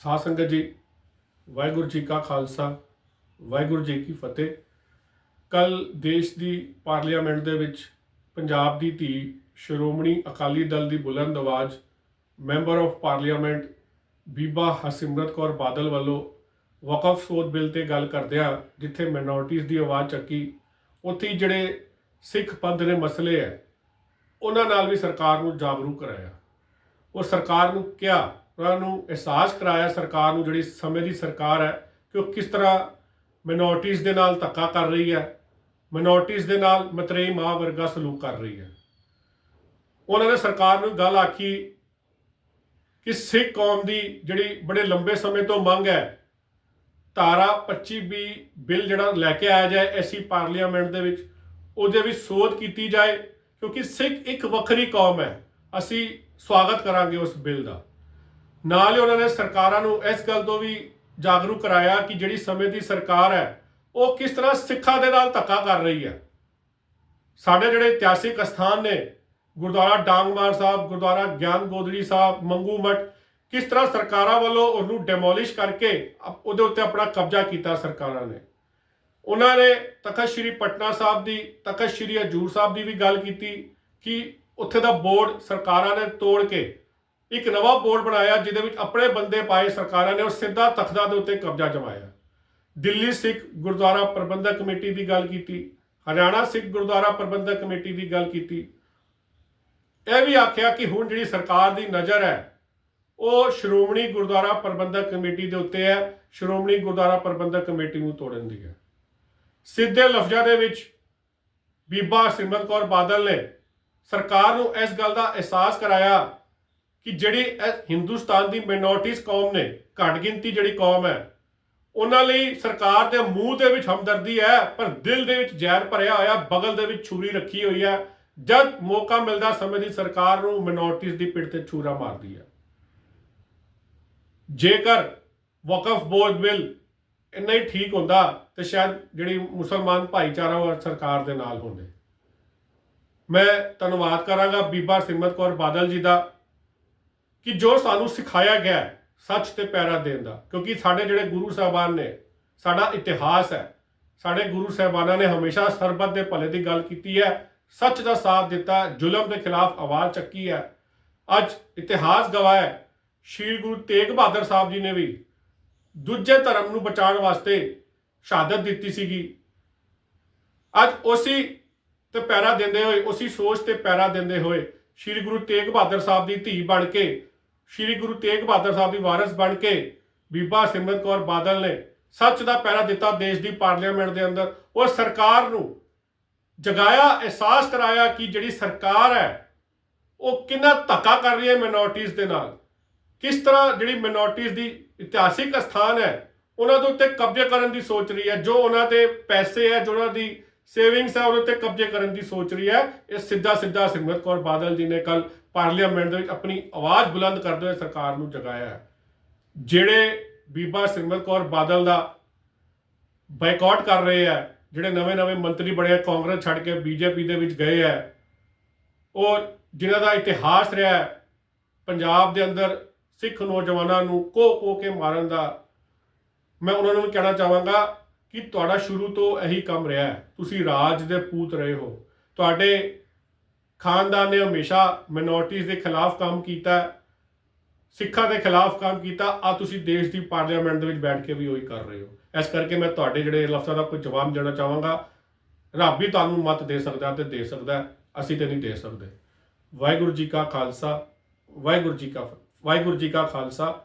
ਸਾਧ ਸੰਗਤ ਜੀ, ਵਾਹਿਗੁਰੂ ਜੀ ਕਾ ਖਾਲਸਾ, ਵਾਹਿਗੁਰੂ ਜੀ ਕੀ ਫਤਿਹ। ਕੱਲ ਦੇਸ਼ ਦੀ ਪਾਰਲੀਮੈਂਟ ਦੇ ਵਿੱਚ ਪੰਜਾਬ ਦੀ ਧੀ ਸ਼੍ਰੋਮਣੀ ਅਕਾਲੀ ਦਲ ਦੀ ਬੁਲੰਦ ਆਵਾਜ਼, ਮੈਂਬਰ ਆਫ ਪਾਰਲੀਮੈਂਟ ਬੀਬਾ ਹਰਸਿਮਰਤ ਕੌਰ ਬਾਦਲ ਵੱਲੋਂ ਵਕਫ ਸੋਧ ਬਿੱਲ ਤੇ ਗੱਲ ਕਰਦਿਆਂ ਜਿੱਥੇ ਮਿਨੋਰਟੀਜ਼ ਦੀ ਆਵਾਜ਼ ਚੱਕੀ, ਉੱਥੇ ਹੀ ਜਿਹੜੇ ਸਿੱਖ ਪੰਥ ਦੇ ਮਸਲੇ ਹੈ, ਉਹਨਾਂ ਨਾਲ ਵੀ ਸਰਕਾਰ ਨੂੰ ਜਾਗਰੂਕ ਕਰਾਇਆ। ਉਹ ਸਰਕਾਰ ਨੂੰ ਕਿਹਾ ਉਹਨਾਂ ਨੂੰ ਅਹਿਸਾਸ ਕਰਾਇਆ ਸਰਕਾਰ ਨੂੰ ਜਿਹੜੀ ਸਮੇਂ ਦੀ ਸਰਕਾਰ ਹੈ ਕਿ ਉਹ ਕਿਸ ਤਰ੍ਹਾਂ ਮਿਨੋਰਟੀਜ਼ ਦੇ ਨਾਲ ਧੱਕਾ ਕਰ ਰਹੀ ਹੈ ਮਿਨੋਰਟੀਜ਼ ਦੇ ਨਾਲ ਮਤਰੇਈ ਮਾਂ ਵਰਗਾ ਸਲੂਕ ਕਰ ਰਹੀ ਹੈ। ਉਹਨਾਂ ਨੇ ਸਰਕਾਰ ਨੂੰ ਗੱਲ ਆਖੀ ਕਿ ਸਿੱਖ ਕੌਮ ਦੀ ਜਿਹੜੀ ਬੜੇ ਲੰਬੇ ਸਮੇਂ ਤੋਂ ਮੰਗ ਹੈ, ਧਾਰਾ 25 ਬੀ ਬਿੱਲ ਜਿਹੜਾ ਲੈ ਕੇ ਆਇਆ ਜਾਏ ਐਸੀ ਪਾਰਲੀਮੈਂਟ ਦੇ ਵਿੱਚ, ਉਹਦੇ ਵਿੱਚ ਸੋਧ ਕੀਤੀ ਜਾਏ, ਕਿਉਂਕਿ ਸਿੱਖ ਇੱਕ ਵੱਖਰੀ ਕੌਮ ਹੈ। ਅਸੀਂ ਸਵਾਗਤ ਕਰਾਂਗੇ ਉਸ ਬਿੱਲ ਦਾ। ਨਾਲ ਹੀ ਉਹਨਾਂ ਨੇ ਸਰਕਾਰਾਂ ਨੂੰ ਇਸ ਗੱਲ ਤੋਂ ਵੀ ਜਾਗਰੂਕ ਕਰਾਇਆ ਕਿ ਜਿਹੜੀ ਸਮੇਂ ਦੀ ਸਰਕਾਰ ਹੈ, ਉਹ ਕਿਸ ਤਰ੍ਹਾਂ ਸਿੱਖਾਂ ਦੇ ਨਾਲ ਧੱਕਾ ਕਰ ਰਹੀ ਹੈ। ਸਾਡੇ ਜਿਹੜੇ ਇਤਿਹਾਸਿਕ ਸਥਾਨ ਨੇ, ਗੁਰਦੁਆਰਾ ਡਾਂਗਮਾਰ ਸਾਹਿਬ, ਗੁਰਦੁਆਰਾ ਗਿਆਨ ਗੋਦੜੀ ਸਾਹਿਬ, ਮੰਗੂ ਮਠ, ਕਿਸ ਤਰ੍ਹਾਂ ਸਰਕਾਰਾਂ ਵੱਲੋਂ ਉਹਨੂੰ ਡੈਮੋਲਿਸ਼ ਕਰਕੇ ਉਹਦੇ ਉੱਤੇ ਆਪਣਾ ਕਬਜ਼ਾ ਕੀਤਾ ਸਰਕਾਰਾਂ ਨੇ। ਉਹਨਾਂ ਨੇ ਤਖਤ ਸ੍ਰੀ ਪਟਨਾ ਸਾਹਿਬ ਦੀ, ਤਖਤ ਸ੍ਰੀ ਹਜੂਰ ਸਾਹਿਬ ਦੀ ਵੀ ਗੱਲ ਕੀਤੀ ਕਿ ਉੱਥੇ ਦਾ ਬੋਰਡ ਸਰਕਾਰਾਂ ਨੇ ਤੋੜ ਕੇ ਇੱਕ ਨਵਾਂ ਬੋਰਡ ਬਣਾਇਆ ਜਿਹਦੇ ਵਿੱਚ ਆਪਣੇ ਬੰਦੇ ਪਾਏ ਸਰਕਾਰਾਂ ਨੇ ਉਹ ਸਿੱਧਾ ਤਖਤਾਂ ਦੇ ਉੱਤੇ ਕਬਜ਼ਾ ਜਮਾਇਆ। ਦਿੱਲੀ ਸਿੱਖ ਗੁਰਦੁਆਰਾ ਪ੍ਰਬੰਧਕ ਕਮੇਟੀ ਦੀ ਗੱਲ ਕੀਤੀ, ਹਰਿਆਣਾ ਸਿੱਖ ਗੁਰਦੁਆਰਾ ਪ੍ਰਬੰਧਕ ਕਮੇਟੀ ਦੀ ਗੱਲ ਕੀਤੀ। ਇਹ ਵੀ ਆਖਿਆ ਕਿ ਹੁਣ ਜਿਹੜੀ ਸਰਕਾਰ ਦੀ ਨਜ਼ਰ ਹੈ, ਉਹ ਸ਼੍ਰੋਮਣੀ ਗੁਰਦੁਆਰਾ ਪ੍ਰਬੰਧਕ ਕਮੇਟੀ ਦੇ ਉੱਤੇ ਹੈ, ਸ਼੍ਰੋਮਣੀ ਗੁਰਦੁਆਰਾ ਪ੍ਰਬੰਧਕ ਕਮੇਟੀ ਨੂੰ ਤੋੜਨ ਦੀ ਹੈ। ਸਿੱਧੇ ਲਫ਼ਜ਼ਾਂ ਦੇ ਵਿੱਚ ਬੀਬਾ ਸਿਮਰਤ ਕੌਰ ਬਾਦਲ ਨੇ ਸਰਕਾਰ ਨੂੰ ਇਸ ਗੱਲ ਦਾ ਅਹਿਸਾਸ ਕਰਾਇਆ ਕਿ ਜਿਹੜੀ ਇਹ ਹਿੰਦੁਸਤਾਨ ਦੀ ਮਿਨੋਰਟੀਜ਼ ਕੌਮ ਨੇ, ਘੱਟ ਗਿਣਤੀ ਜਿਹੜੀ ਕੌਮ ਹੈ, ਉਹਨਾਂ ਲਈ ਸਰਕਾਰ ਦੇ ਮੂੰਹ ਦੇ ਵਿੱਚ ਹਮਦਰਦੀ ਹੈ, ਪਰ ਦਿਲ ਦੇ ਵਿੱਚ ਜ਼ਹਿਰ ਭਰਿਆ ਹੋਇਆ, ਬਗਲ ਦੇ ਵਿੱਚ ਛੁਰੀ ਰੱਖੀ ਹੋਈ ਹੈ, ਜਦ ਮੌਕਾ ਮਿਲਦਾ ਸਮੇਂ ਦੀ ਸਰਕਾਰ ਨੂੰ ਮਿਨੋਰਟੀਜ਼ ਦੀ ਪਿੱਠ ਤੇ ਛੁਰਾ ਮਾਰਦੀ ਹੈ। ਜੇਕਰ ਵਕਫ ਬੋਰਡ ਬਿੱਲ ਇੰਨਾ ਹੀ ਠੀਕ ਹੁੰਦਾ, ਤੇ ਸ਼ਾਇਦ ਜਿਹੜੀ ਮੁਸਲਮਾਨ ਭਾਈਚਾਰਾ ਉਹ ਸਰਕਾਰ ਦੇ ਨਾਲ ਹੁੰਦੇ। ਮੈਂ ਧੰਨਵਾਦ ਕਰਾਂਗਾ ਬੀਬਾ ਸਿਮਰਤ ਕੌਰ ਬਾਦਲ ਜੀ ਦਾ। ਕਿ ਜੋ ਸਾਨੂੰ ਸਿਖਾਇਆ ਗਿਆ ਸੱਚ ਤੇ ਪੈਰਾ ਦੇਣ ਦਾ, ਕਿਉਂਕਿ ਸਾਡੇ ਜਿਹੜੇ ਗੁਰੂ ਸਾਹਿਬਾਨ ਨੇ, ਸਾਡਾ ਇਤਿਹਾਸ ਹੈ, ਸਾਡੇ ਗੁਰੂ ਸਾਹਿਬਾਨਾਂ ਨੇ ਹਮੇਸ਼ਾ ਸਰਬੱਤ ਦੇ ਭਲੇ ਦੀ ਗੱਲ ਕੀਤੀ ਹੈ, ਸੱਚ ਦਾ ਸਾਥ ਦਿੱਤਾ, ਜ਼ੁਲਮ ਦੇ ਖਿਲਾਫ ਆਵਾਜ਼ ਚੱਕੀ ਹੈ। ਅੱਜ ਇਤਿਹਾਸ ਗਵਾਹ ਹੈ, ਸ਼੍ਰੀ ਗੁਰੂ ਤੇਗ ਬਹਾਦਰ ਸਾਹਿਬ ਜੀ ਨੇ ਵੀ ਦੂਜੇ ਧਰਮ ਨੂੰ ਬਚਾਉਣ ਵਾਸਤੇ ਸ਼ਹਾਦਤ ਦਿੱਤੀ ਸੀਗੀ। ਅੱਜ ਉਸੇ ਤੇ ਪੈਰਾ ਦਿੰਦੇ ਹੋਏ, ਉਸੇ ਸੋਚ ਤੇ ਪੈਰਾ ਦਿੰਦੇ ਹੋਏ, ਸ਼੍ਰੀ ਗੁਰੂ ਤੇਗ ਬਹਾਦਰ ਸਾਹਿਬ ਦੀ ਧੀ ਬਣ ਕੇ ਸ਼੍ਰੀ ਗੁਰੂ ਤੇਗ ਬਹਾਦਰ ਸਾਹਿਬ ਦੀ ਵਾਰਿਸ ਬਣ ਕੇ ਬੀਬਾ ਸਿਮਰਤ ਕੌਰ ਬਾਦਲ ਨੇ ਸੱਚ ਦਾ ਪੈਰਾ ਦਿੱਤਾ ਦੇਸ਼ ਦੀ ਪਾਰਲੀਮੈਂਟ ਦੇ ਅੰਦਰ। ਉਹ ਸਰਕਾਰ ਨੂੰ ਜਗਾਇਆ, ਅਹਿਸਾਸ ਕਰਾਇਆ ਕਿ ਜਿਹੜੀ ਸਰਕਾਰ ਹੈ, ਉਹ ਕਿੰਨਾ ਧੱਕਾ ਕਰ ਰਹੀ ਹੈ ਮਿਨੋਰਟੀਜ਼ ਦੇ ਨਾਲ। ਕਿਸ ਤਰ੍ਹਾਂ ਜਿਹੜੀ ਮਿਨੋਰਟੀਜ਼ ਦੀ ਇਤਿਹਾਸਿਕ ਸਥਾਨ ਹੈ, ਉਹਨਾਂ ਦੇ ਉੱਤੇ ਕਬਜ਼ੇ ਕਰਨ ਦੀ ਸੋਚ ਰਹੀ ਹੈ। ਜੋ ਉਹਨਾਂ ਦੇ ਪੈਸੇ ਹੈ, ਜੋ ਉਹਨਾਂ ਦੀ ਸੇਵਿੰਗਸ ਹੈ, ਉਹਦੇ ਉੱਤੇ ਕਬਜ਼ੇ ਕਰਨ ਦੀ ਸੋਚ ਰਹੀ ਹੈ। ਇਹ ਸਿੱਧਾ ਸਿੱਧਾ ਸਿਮਰਤ ਕੌਰ ਬਾਦਲ ਜੀ ਨੇ ਕੱਲ ਪਾਰਲੀਮੈਂਟ ਦੇ ਵਿੱਚ ਆਪਣੀ ਆਵਾਜ਼ ਬੁਲੰਦ ਕਰਦੇ ਹੋਏ ਸਰਕਾਰ ਨੂੰ ਜਗਾਇਆ ਹੈ। ਜਿਹੜੇ ਬੀਬਾ ਸਿਮਰਤ ਕੌਰ ਬਾਦਲ ਦਾ ਬਾਈਕਾਟ ਕਰ ਰਹੇ ਆ ਜਿਹੜੇ ਨਵੇਂ-ਨਵੇਂ ਮੰਤਰੀ ਬਣੇ ਕਾਂਗਰਸ ਛੱਡ ਕੇ ਬੀਜੇਪੀ ਦੇ ਵਿੱਚ ਗਏ ਆ ਉਹ ਜਿਨ੍ਹਾਂ ਦਾ ਇਤਿਹਾਸ ਰਿਹਾ ਪੰਜਾਬ ਦੇ ਅੰਦਰ ਸਿੱਖ ਨੌਜਵਾਨਾਂ ਨੂੰ ਕੋ ਕੋ ਕੇ ਮਾਰਨ ਦਾ, ਮੈਂ ਉਹਨਾਂ ਨੂੰ ਵੀ ਕਹਿਣਾ ਚਾਹਾਂਗਾ ਕਿ ਤੁਹਾਡਾ ਸ਼ੁਰੂ ਤੋਂ ਇਹੀ ਕੰਮ ਰਿਹਾ ਤੁਸੀਂ ਰਾਜ ਦੇ ਪੂਤ ਰਹੇ ਹੋ। ਤੁਹਾਡੇ ਖਾਨਦਾਨ ਨੇ ਹਮੇਸ਼ਾ ਮਿਨੋਰਟੀਜ਼ ਦੇ ਖਿਲਾਫ ਕੰਮ ਕੀਤਾ ਸਿੱਖਾਂ ਦੇ ਖਿਲਾਫ ਕੰਮ ਕੀਤਾ ਆ ਤੁਸੀਂ ਦੇਸ਼ ਦੀ ਪਾਰਲੀਮੈਂਟ ਦੇ ਵਿੱਚ ਬੈਠ ਕੇ ਵੀ ਉਹੀ ਕਰ ਰਹੇ ਹੋ। ਇਸ ਕਰਕੇ ਮੈਂ ਤੁਹਾਡੇ ਜਿਹੜੇ ਲਫ਼ਜ਼ਾਂ ਦਾ ਕੋਈ ਜਵਾਬ ਦੇਣਾ ਚਾਹਾਂਗਾ, ਰੱਬ ਹੀ ਤੁਹਾਨੂੰ ਮਤ ਦੇ ਸਕਦਾ ਤੇ ਦੇ ਸਕਦਾ ਅਸੀਂ ਤੇ ਨਹੀਂ ਦੇ ਸਕਦੇ। ਵਾਹਿਗੁਰੂ ਜੀ ਕਾ ਖਾਲਸਾ, ਵਾਹਿਗੁਰੂ ਜੀ ਕਾ ਵਾਹਿਗੁਰੂ ਜੀ ਕਾ ਖਾਲਸਾ